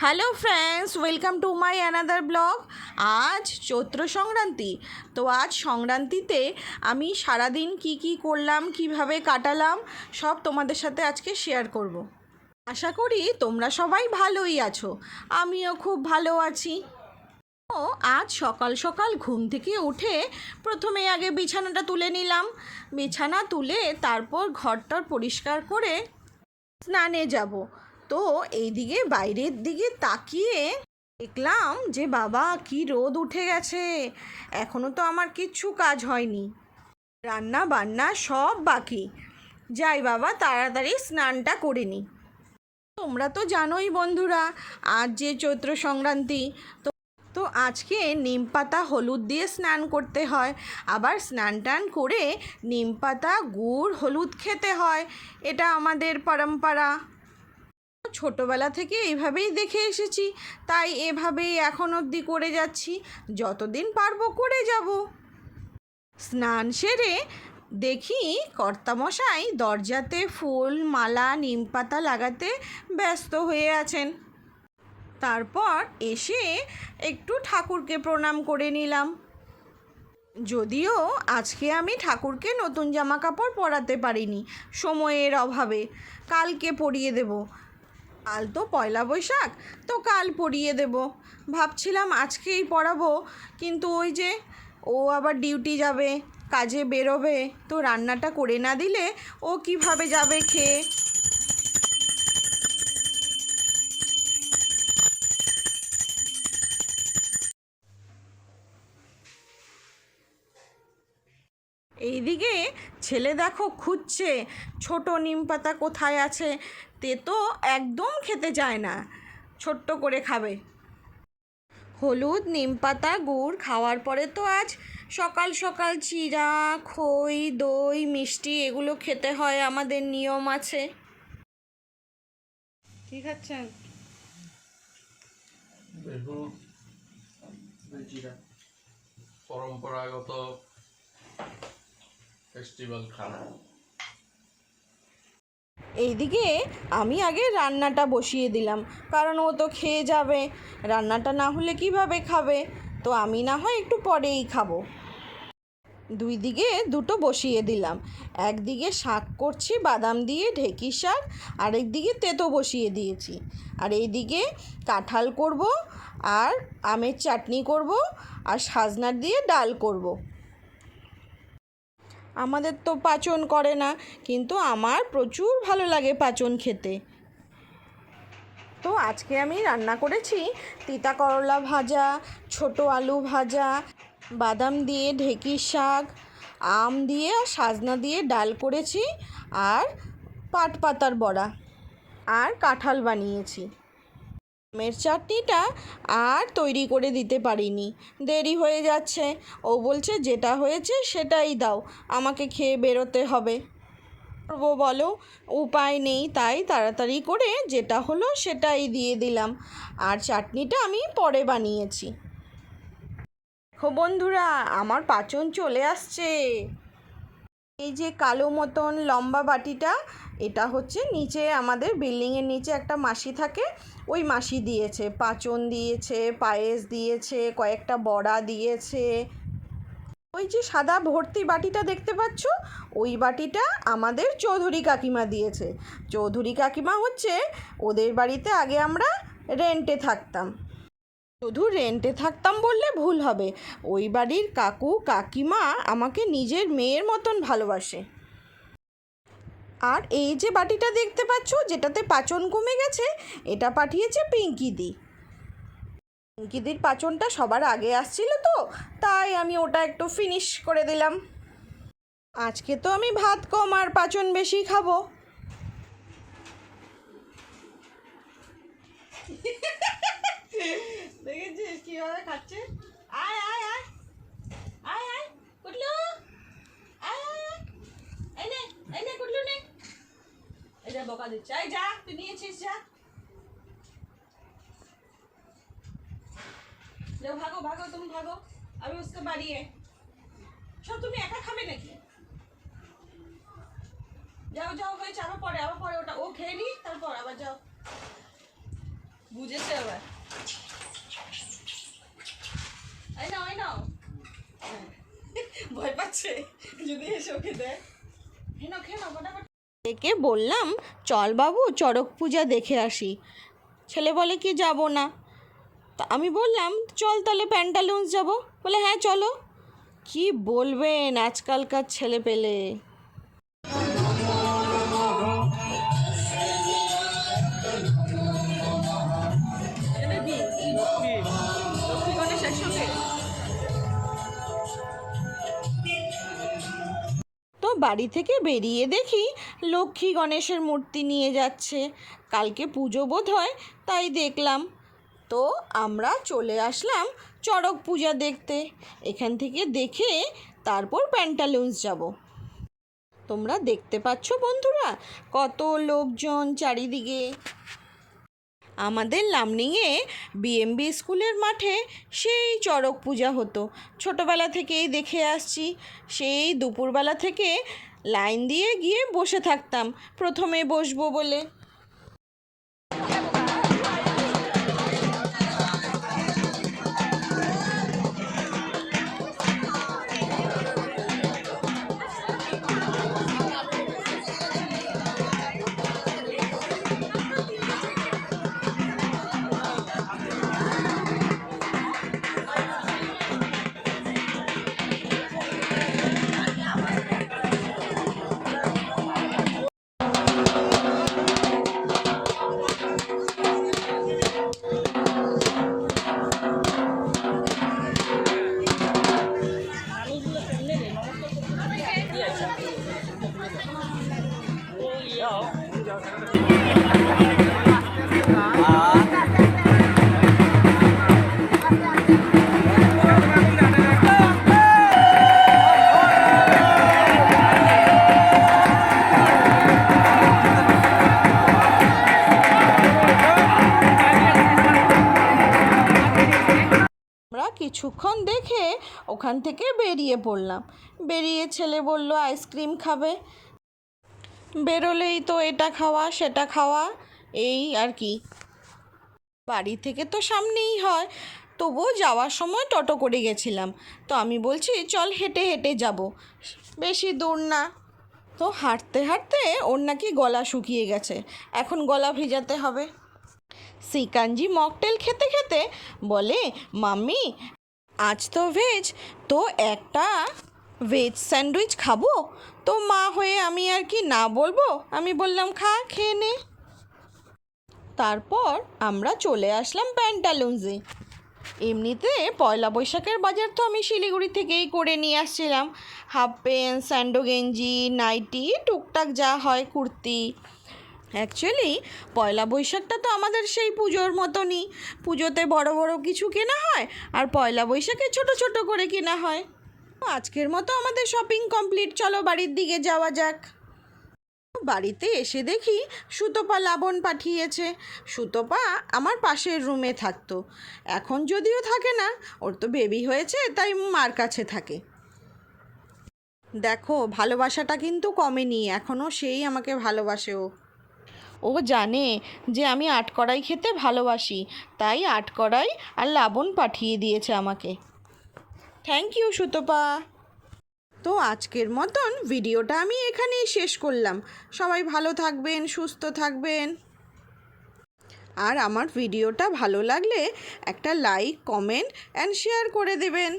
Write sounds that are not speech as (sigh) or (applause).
Hello friends welcome to my another blog আজ চৈত্র সংক্রান্তি। তো আজ সংক্রান্তিতে আমি সারাদিন কি কি করলাম, কীভাবে কাটালাম, সব তোমাদের সাথে আজকে শেয়ার করব। আশা করি তোমরা সবাই ভালোই আছো। আমিও খুব ভালো আছি। ও আজ সকাল সকাল ঘুম থেকে উঠে প্রথমে আগে বিছানাটা তুলে নিলাম। বিছানা তুলে তারপর ঘরটর পরিষ্কার করে স্নানে যাব। তো এইদিকে বাইরের দিকে তাকিয়ে দেখলাম যে, বাবা, কি রোদ উঠে গেছে। এখনও তো আমার কিচ্ছু কাজ হয়নি। রান্না বান্না সব বাকি। যাই বাবা, তাড়াতাড়ি স্নানটা করে নিই তোমরা তো জানোই বন্ধুরা, আজ যে চৈত্র সংক্রান্তি, তো তো আজকে নিম পাতা, হলুদ দিয়ে স্নান করতে হয়। আবার স্নান টান করে নিম পাতা, গুড়, হলুদ খেতে হয়। এটা আমাদের পরম্পরা। ছোটোবেলা থেকে এভাবেই দেখে এসেছি। তাই এভাবেই এখন অবধি করে যাচ্ছি। যতদিন পারব করে যাব। স্নান সেরে দেখি কর্তামশাই দরজাতে ফুল, মালা, নিম পাতা লাগাতে ব্যস্ত হয়ে আছেন। তারপর এসে একটু ঠাকুরকে প্রণাম করে নিলাম। যদিও আজকে আমি ঠাকুরকে নতুন জামা কাপড় পরাতে পারিনি, সময়ের অভাবে। কালকে পরিয়ে দেব। কাল তো পয়লা বৈশাখ, তো কাল পড়িয়ে দেব। ভাবছিলাম আজকেই পড়াবো কিন্তু ওই যে ও আবার ডিউটি যাবে, কাজে বেরোবে, তো রান্নাটা করে না দিলে ও কীভাবে যাবে খেয়ে? এইদিকে ছেলে দেখো খুঁজছে, ছোট নিম পাতা কোথায় আছে? তে তো একদম খেতে চায় না, ছোট্ট করে খাবে। হলুদ নিম পাতা গুড় খাওয়ার পরে তো আজ সকাল সকাল চিরা, খই, দই, মিষ্টি এগুলো খেতে হয় আমাদের নিয়ম আছে। কি খাচ্ছেন? পরম্পরাগত ফেস্টিভ্যাল খানা। এইদিকে আমি আগে রান্নাটা বসিয়ে দিলাম, কারণ ও তো খেয়ে যাবে। রান্নাটা না হলে কীভাবে খাবে? তো আমি না হয় একটু পরেই খাব। দুই দিকে দুটো বসিয়ে দিলাম। একদিকে শাক করছি, বাদাম দিয়ে ঢেঁকি শাক, আরেক দিকে তেতো বসিয়ে দিয়েছি। আর এইদিকে কাঁঠাল করব, আর আমের চাটনি করব, আর সাজনার দিয়ে ডাল করব। আমাদের তো পাচন করে না, কিন্তু আমার প্রচুর ভালো লাগে পাচন খেতে। তো আজকে আমি রান্না করেছি তিতা করলা ভাজা, ছোট আলু ভাজা, বাদাম দিয়ে ঢেঁকির শাক, আম দিয়ে আর সাজনা দিয়ে ডাল করেছি আর পাট পাতার বড়া। আর কাঁঠাল বানিয়েছি। আমের চাটনিটা আর তৈরি করে দিতে পারিনি। দেরি হয়ে যাচ্ছে। ও বলছে, যেটা হয়েছে সেটাই দাও, আমাকে খেয়ে বেরোতে হবে। করব বলো, উপায় নেই। তাই তাড়াতাড়ি করে যেটা হলো সেটাই দিয়ে দিলাম। আর চাটনিটা আমি পরে বানিয়েছি। দেখো বন্ধুরা, আমার পাচন চলে আসছে। এই যে কালো মতন লম্বা বাটিটা এটা হচ্ছে নিচে আমাদের বিল্ডিংয়ের নিচে একটা মাসি থাকে। ওই মাসি দিয়েছে, পাচন দিয়েছে, পায়েস দিয়েছে, কয়েকটা বড়া দিয়েছে। ওই যে সাদা ভর্তি বাটিটা দেখতে পাচ্ছ? ওই বাটিটা আমাদের চৌধুরী কাকিমা দিয়েছে। চৌধুরী কাকিমা হচ্ছে ওদের বাড়িতে আগে আমরা রেন্টে থাকতাম। শুধু রেন্টে থাকতাম বললে ভুল হবে। ওই বাড়ির কাকু কাকিমা আমাকে নিজের মেয়ের মতন ভালোবাসে। আর এই যে বাটিটা দেখতে পাচ্ছ, যেটাতে পাচন কমে গেছে, এটা পাঠিয়েছে পিঙ্কিদি পিঙ্কিদির পাচনটা সবার আগে আসছিল তো, তাই আমি ওটা একটু ফিনিশ করে দিলাম। আজকে তো আমি ভাত কম আর পাচন বেশি খাব। (laughs) দেখেছিস কীভাবে খাচ্ছে? আয় আয় কুটলু আয় আয় আয় এই নে এই নে কুটলু নে বকা দিচ্ছে এই যা, তুই নিয়েছিস যা। ভাগো ভাগো, তুমি ভাগো। আমি উসকে বাড়িয়ে। সব তুমি একা খাবে নাকি? যাও যাও, হয়েছে, আবার পরে আবার পরে ওটা। ও খেয়ে নি, তারপর আবার যাও। বুঝেছে এবার এই নাও এই নাও। ভয় পাচ্ছে, যদি এসে ওকে দেয়। একে বললাম, চল বাবু, চড়ক পূজা দেখে আসি। ছেলে বলে, কি যাব না? তা আমি বললাম, চল তাহলে প্যান্টালুন্স যাব। বলে হ্যাঁ চলো। কি বলবেন আজকালকার ছেলে পেলে বাড়ি থেকে বেরিয়ে দেখি লক্ষ্মী গণেশের মূর্তি নিয়ে যাচ্ছে। কালকে পুজো বোধ হয়, তাই দেখলাম। তো আমরা চলে আসলাম চড়ক পূজা দেখতে। এখান থেকে দেখে তারপর প্যান্টালুন্স যাব। তোমরা দেখতে পাচ্ছ বন্ধুরা, কত লোকজন চারিদিকে। আমাদের লামনিংয়ে বিএমবি স্কুলের মাঠে সেই চড়ক পূজা হতো। ছোটোবেলা থেকেই দেখে আসছি। সেই দুপুরবেলা থেকে লাইন দিয়ে গিয়ে বসে থাকতাম। প্রথমে বসবো বলে। কিছুক্ষণ দেখে ওখান থেকে বেরিয়ে পড়লাম। বেরিয়ে ছেলে বলল আইসক্রিম খাবে? বেরোলেই তো এটা খাওয়া, সেটা খাওয়া, এই আর কি। বাড়ি থেকে তো সামনেই হয়। তবুও যাওয়ার সময় টোটো করে গেছিলাম। তো আমি বলছি, চল হেঁটে হেঁটে যাব। বেশি দূর না। তো হাঁটতে হাঁটতে ওর নাকি গলা শুকিয়ে গেছে। এখন গলা ভিজাতে হবে। সিকাঞ্জি মকটেল খেতে খেতে বলে, মাম্মি, আজ তো ভেজ, তো একটা ভেজ স্যান্ডউইচ খাব? তো মা হয়ে আমি আর কি না বলব? আমি বললাম, খা, খেয়ে নে। তারপর আমরা চলে আসলাম প্যান্টালুন্সে এমনিতে পয়লা বৈশাখের বাজার তো আমি শিলিগুড়ি থেকেই করে নিয়ে আসছিলাম। হাফ প্যান্ট স্যান্ডো গেঞ্জি নাইটি টুকটাক যা হয়, কুর্তি। অ্যাকচুয়ালি পয়লা বৈশাখটা তো আমাদের সেই পুজোর মতনই। পুজোতে বড় বড় কিছু কেনা হয়, আর পয়লা বৈশাখে ছোট ছোট করে কেনা হয়। আজকের মতো আমাদের শপিং কমপ্লিট চলো বাড়ির দিকে যাওয়া যাক। বাড়িতে এসে দেখি সুতপা লাবণ পাঠিয়েছে। সুতপা আমার পাশের রুমে থাকতো। এখন যদিও থাকে না, ওর তো বেবি হয়েছে, তাই মার কাছে থাকে। দেখো, ভালোবাসাটা কিন্তু কমেনি এখনও সেই আমাকে ভালোবাসে ও। ও জানে যে আমি আটকড়াই খেতে ভালোবাসি, তাই আটকড়াই আর লাবণ পাঠিয়ে দিয়েছে আমাকে। Thank you Sutapa. তো আজকের মতন ভিডিওটা আমি এখানেই শেষ করলাম। সবাই ভালো থাকবেন, সুস্থ থাকবেন। আর আমার ভিডিওটা ভালো লাগলে একটা লাইক কমেন্ট অ্যান্ড শেয়ার করে দেবেন।